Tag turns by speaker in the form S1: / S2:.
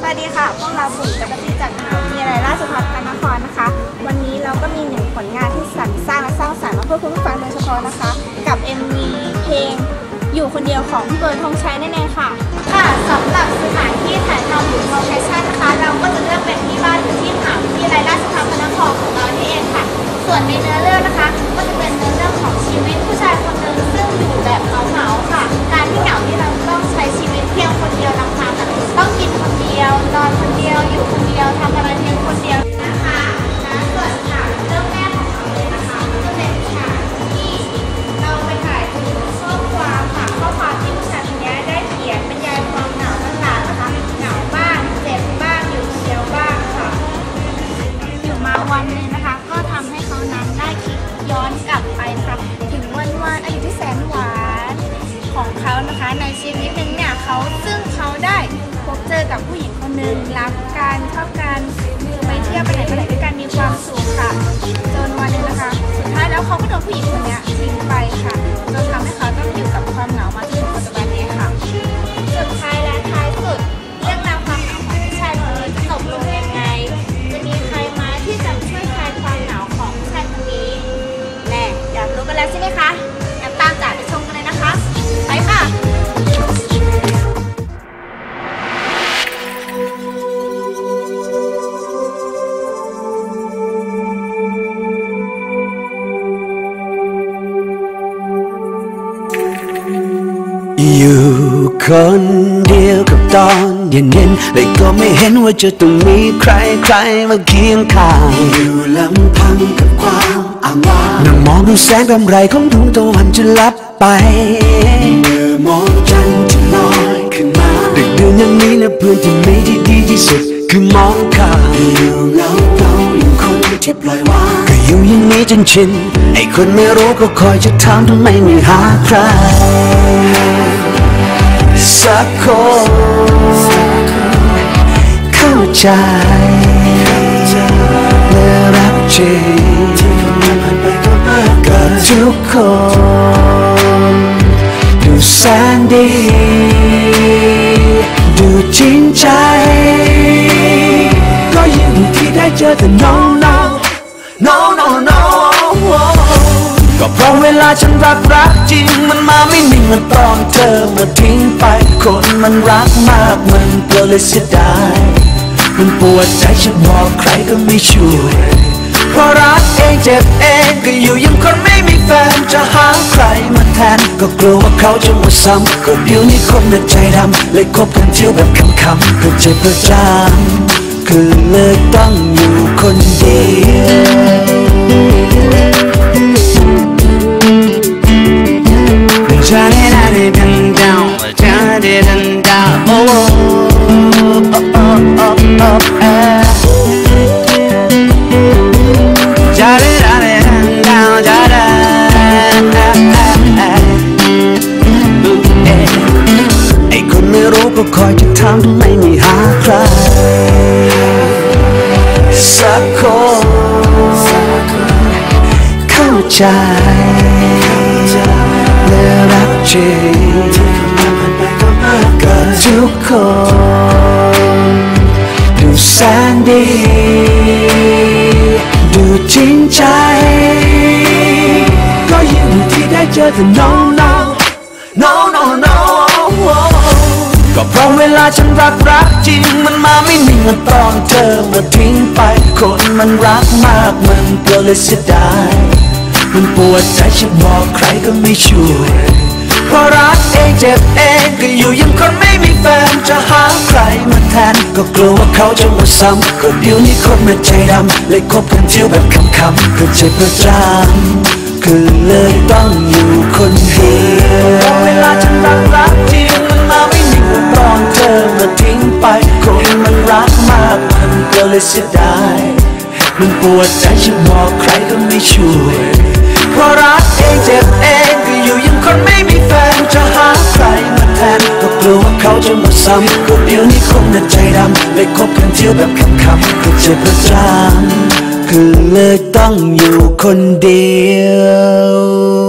S1: สวัสดีค่ะ พวกเรากลุ่มจักรจีจากมหาวิทยาลัยราชภัพระนครนะคะ วันนี้เราก็มีหนึ่งผลงานที่สรรสร้างและสร้างสรรค์มาเพื่อคุณผู้ฟังโดยเฉพาะนะคะ กับ MV เพลงอยู่คนเดียวของพี่เบิร์ดธงชัยน่ๆค่ะ ค่ะสำหรับสถาน เขาซึ่งเขาได้พบเจอกับผู้หญิงคนหนึ่งรักกันชอบกันไปเที่ยวไปไหนไปไหนด้วยกันมีความสุขค่ะจนวันหนึงนะคะ สุดท้ายแล้วเขาก็โดนผู้หญิงคนเนี้ยทิ้งไปค่ะ อยู่คนเดี
S2: ยวกับตอนเย็นๆเลยก็ไม่เห็นว่าจะต้องมีใครใครมาเคียงข้างอยู่ลำพังกับความอ้างว้างนั่งมองดูแสงกำไรของดวงตะวันจะลับไปเมื่อมองจันทร์ที่ลอยขึ้นมาดึกดื่นอย่างนี้นะเพื่อนที่มีที่ดีที่สุดคือมองข้ามอยู่เงาเงาอย่างคนที่ปล่อยวางก็อยู่อย่างนี้จนชินไอ้คนไม่รู้ก็คอยจะถามทำไมไม่หาใคร สักคนเข้าใจและรักจริงกับทุกคนดูแสนดี ดูจริงใจ ก็ยิ่งที่ได้เจอแต่ no no no ฉันรักรักจริง มันมาไม่นิ่งมันตอนเธอมาทิ้งไป คนมันรักมากมันก็เลยเสียดาย มันปวดใจฉันบอกใครก็ไม่ช่วยเพราะรักเองเจ็บเองก็อยู่ยังคนไม่มีแฟนจะหาใครมาแทน ก็กลัวว่าเขาจะมาซ้ำก็เดี๋ยวนี้คนน่ะใจดำเลยคบกันเที่ยวแบบคำๆเพื่อเจ็บเพื่อจำคือเลยต้องอยู่คนเดียว ก็คอยจะถามทำไมไม่หาใคร สักคนเข้าใจและรักจริงกับทุกคนดูแสนดี ดูจริงใจ ก็ยิ่งที่ได้เจอแต่ no no no รักรักจริงมันมาไม่นิ่งมันตอนเธอมาทิ้งไป คนมันรักมากมันก็เลยเสียดายมันปวดใจฉันบอกใครก็ไม่ช่วยเพราะรักเองเจ็บเองก็อยู่ยังคนไม่มีแฟนจะหาใครมาแทน ก็กลัวว่าเขาจะมาซ้ำก็เดี๋ยวนี้คนมันใจดำเลยคบกันเที่ยวแบบคำๆเพื่อเจ็บเพื่อจำคือเลยต้อง อนเธอมาทิ้งไปคนมันรักมากมันก็เลยเสียดายมันปวดใจฉันบอกใครก็ไม่ช่วยเพราะรักเองเจ็บเองก็อยู่ยังคนไม่มีแฟนจะหาใครมาแทนก็กลัวว่าเขาจะมาซ้ำก็เดี๋ยวนี้คนน่ะใจดำเลยคบกันเที่ยวแบบคำๆก็เจ็บประจำคือเลยต้องอยู่คนเดียว